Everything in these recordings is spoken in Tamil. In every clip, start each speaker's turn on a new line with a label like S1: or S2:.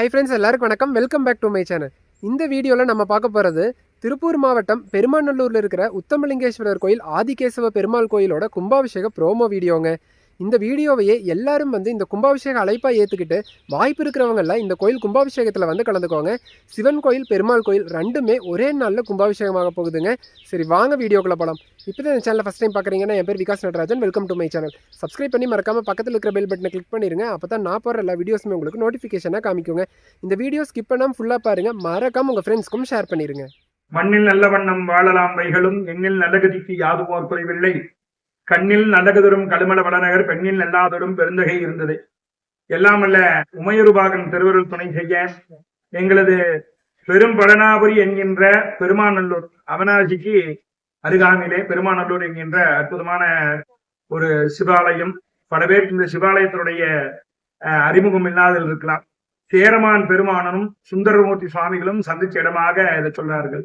S1: ஹை ஃப்ரெண்ட்ஸ் எல்லாருக்கும் வணக்கம். Welcome back to my channel இந்த வீடியோவில் நம்ம பார்க்க போகிறது திருப்பூர் மாவட்டம் பெருமாநல்லூரில் இருக்கிற உத்தமலிங்கேஸ்வரர் கோயில் ஆதிகேசவ பெருமாள் கோயிலோட கும்பாபிஷேக ப்ரோமோ வீடியோங்க இந்த வீடியோவையே எல்லாரும் வந்து இந்த கும்பாபிஷேக அழைப்பாக ஏற்றுக்கிட்டு வாய்ப்பு இருக்கிறவங்கெல்லாம் இந்த கோயில் கும்பாபிஷேகத்தில் வந்து கலந்துக்கோங்க. சிவன் கோயில் பெருமாள் கோயில் ரெண்டுமே ஒரே நாளில் கும்பாபிஷேகமாக போகுதுங்க. சரி வாங்க வீடியோக்குள்ளே போகலாம் இப்போ தான் இந்த சேனலில் ஃபஸ்ட் டைம் பார்க்குறீங்கன்னா என் பேர் Vikas Natarajan. Welcome to my channel subscribe பண்ணி மறக்காம பக்கத்தில் இருக்கிற பெல் பட்டனை கிளிக் பண்ணிடுங்க அப்போ தான் நான் போடுற எல்லா வீடியோஸுமே உங்களுக்கு நோட்டிஃபிகேஷனாக காமிக்குங்க. இந்த வீடியோ ஸ்கிப் பண்ணாமல் ஃபுல்லாக பாருங்கள் மறக்காம உங்கள் ஃப்ரெண்ட்ஸ்க்கும் ஷேர் பண்ணிடுங்க
S2: மண்ணில் நல்ல வண்ணம் வாழலாம் வைகளும் எண்ணில் நல்லகதிக்கு யாதுமோர் குறைவில்லை. கண்ணில் நல்லகதொரும் கடுமல வளநகர் பெண்ணில் நல்லாதொரும் பெருந்தகை இருந்தது. எல்லாம் அல்ல உமையொருபாகன் திருவருள் துணை செய்ய எங்களது பெரும் பழனாபுரி என்கின்ற பெருமாநல்லூர் அவனாசிக்கு அருகாமையிலே பெருமாநல்லூர் என்கின்ற அற்புதமான ஒரு சிவாலயம் பல பேர் இந்த சிவாலயத்தினுடைய அஹ், அறிமுகம் இல்லாதல் இருக்கலாம். சேரமான் பெருமானனும் சுந்தரமூர்த்தி சுவாமிகளும் சந்திச்ச இடமாக இதை சொல்றார்கள்.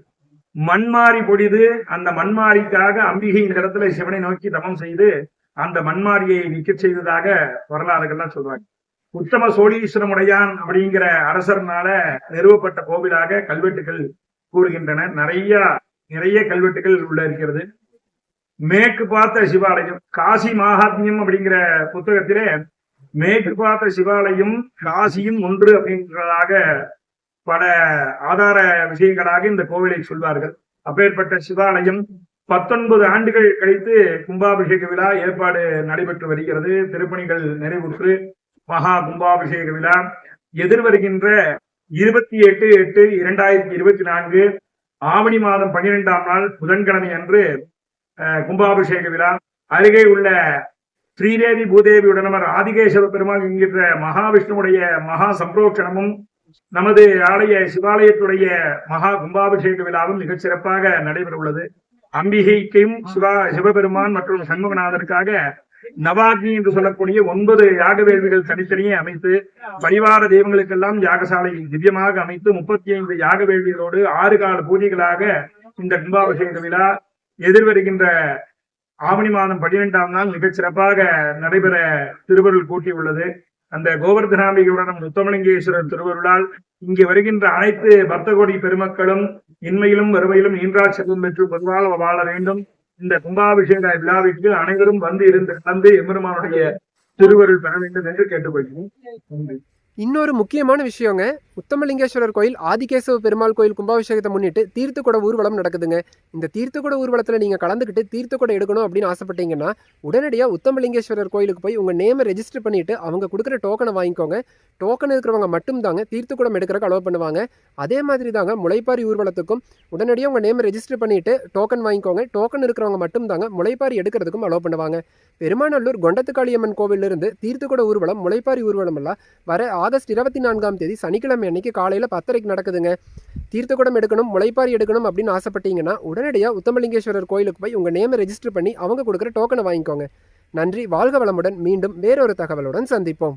S2: மண்மாறி பொடிது அந்த மண்மாரிக்காக அம்பிகை இந்த இடத்துல சிவனை நோக்கி தமம் செய்து அந்த மண்மாரியை நிக்க செய்ததாக வரலாறுகள்லாம் சொல்றாங்க. உத்தம சோழீஸ்வரமுடையான் அப்படிங்கிற அரசர்னால நிறுவப்பட்ட கோவிலாக கல்வெட்டுகள் கூறுகின்றன. நிறைய நிறைய கல்வெட்டுகள் உள்ள இருக்கிறது. மேற்கு பார்த்த சிவாலயம் காசி மகாத்மியம் அப்படிங்கிற புத்தகத்திலே மேற்கு பார்த்த சிவாலயம் காசியும் ஒன்று அப்படின்றதாக பல ஆதார விஷயங்களாக இந்த கோவிலை சொல்வார்கள். அப்பேற்பட்ட சிவாலயம் பத்தொன்பது ஆண்டுகள் கழித்து கும்பாபிஷேக விழா ஏற்பாடு நடைபெற்று வருகிறது. திருப்பணிகள் நிறைவுற்று. மகா கும்பாபிஷேக விழா. எதிர்வருகின்ற இருபத்தி எட்டு எட்டு இரண்டாயிரத்தி இருபத்தி நான்கு ஆவணி மாதம் பன்னிரெண்டாம் நாள் புதன்கிழமை அன்று கும்பாபிஷேக விழா. அருகே உள்ள ஸ்ரீதேவி பூதேவி உடனமர் ஆதிகேஸ்வர பெருமாள் என்கின்ற மகாவிஷ்ணுவுடைய மகா சம்பரோட்சணமும் நமது ஆலய சிவாலயத்துடைய மகா கும்பாபிஷேக விழாவும் மிகச் சிறப்பாக நடைபெற உள்ளது அம்பிகைக்கும் சிவா சிவபெருமான் மற்றும் சண்முகநாதனுக்காக நவாக்னி என்று சொல்லக்கூடிய ஒன்பது யாக வேள்விகள் தனித்தனியே அமைத்து பரிவார தெய்வங்களுக்கெல்லாம் யாகசாலையில் திவ்யமாக அமைத்து முப்பத்தி ஐந்து யாக வேள்விகளோடு ஆறு கால பூஜைகளாக இந்த கும்பாபிஷேக விழா எதிர்வருகின்ற ஆவணி மாதம் பன்னிரெண்டாம் நாள் மிகச் சிறப்பாக நடைபெற திருவருள் கூட்டியுள்ளது அந்த கோவர்தனாம்பிகையுடன் முத்தமலிங்கேஸ்வரர் திருவருளால் இங்கே வருகின்ற அனைத்து பக்தகோடி பெருமக்களும் இன்மையிலும் வறுமையிலும் ஈன்றா செல்வம் பெற்று பொதுவாக வாழ வேண்டும். இந்த கும்பாபிஷேக விழாவிற்கு அனைவரும் வந்து இருந்து கலந்து எம்பெருமானுடைய திருவருள் பெற வேண்டும் என்று கேட்டுக்கொள்கிறேன்.
S1: இன்னொரு முக்கியமான விஷயங்க உத்தமலிங்கேஸ்வரர் கோயில் ஆதிகேசவ பெருமாள் கோயில் கும்பாபிஷேகத்தை முன்னிட்டு தீர்த்தக்குட ஊர்வலம் நடக்குதுங்க. இந்த தீர்த்தக்குட ஊர்வலத்தில் நீங்கள் கலந்துக்கிட்டு தீர்த்தக்குட எடுக்கணும் அப்படின்னு ஆசைப்பட்டீங்கன்னா உடனடியாக உத்தமலிங்கேஸ்வரர் கோயிலுக்கு போய் உங்கள் நேமை ரெஜிஸ்டர் பண்ணிவிட்டு அவங்க கொடுக்குற டோக்கனை வாங்கிக்கோங்க. டோக்கன் இருக்கிறவங்க மட்டும்தாங்க தீர்த்துக்குடம் எடுக்கிறக்கு அலோவ் பண்ணுவாங்க. அதே மாதிரி தாங்க முளைப்பாரி ஊர்வலத்துக்கும் உடனடியாக உங்கள் நேமை ரெஜிஸ்டர் பண்ணிவிட்டு டோக்கன் வாங்கிக்கோங்க. டோக்கன் இருக்கிறவங்க மட்டும்தாங்க முளைப்பாரி எடுக்கிறதுக்கும் அலோவ் பண்ணுவாங்க. பெருமாநல்லூர் கொண்டத்துக்காளியம்மன் கோவிலிருந்து தீர்த்துக்கூட ஊர்வலம் முளைப்பாரி ஊர்வலம் எல்லாம் வர ஆகஸ்ட் இருபத்தி நான்காம் தேதி சனிக்கிழமை அன்னைக்கு காலையில் பத்தரைக்கு நடக்குதுங்க. தீர்த்தக்குடம் எடுக்கணும் முளைப்பாரி எடுக்கணும் அப்படின்னு ஆசைப்பட்டீங்கன்னா உடனடியாக உத்தமலிங்கேஸ்வரர் கோயிலுக்கு போய் உங்கள் நேமை ரெஜிஸ்டர் பண்ணி அவங்க கொடுக்குற டோக்கனை வாங்கிக்கோங்க. நன்றி வாழ்க வளமுடன். மீண்டும் வேறொரு தகவலுடன் சந்திப்போம்.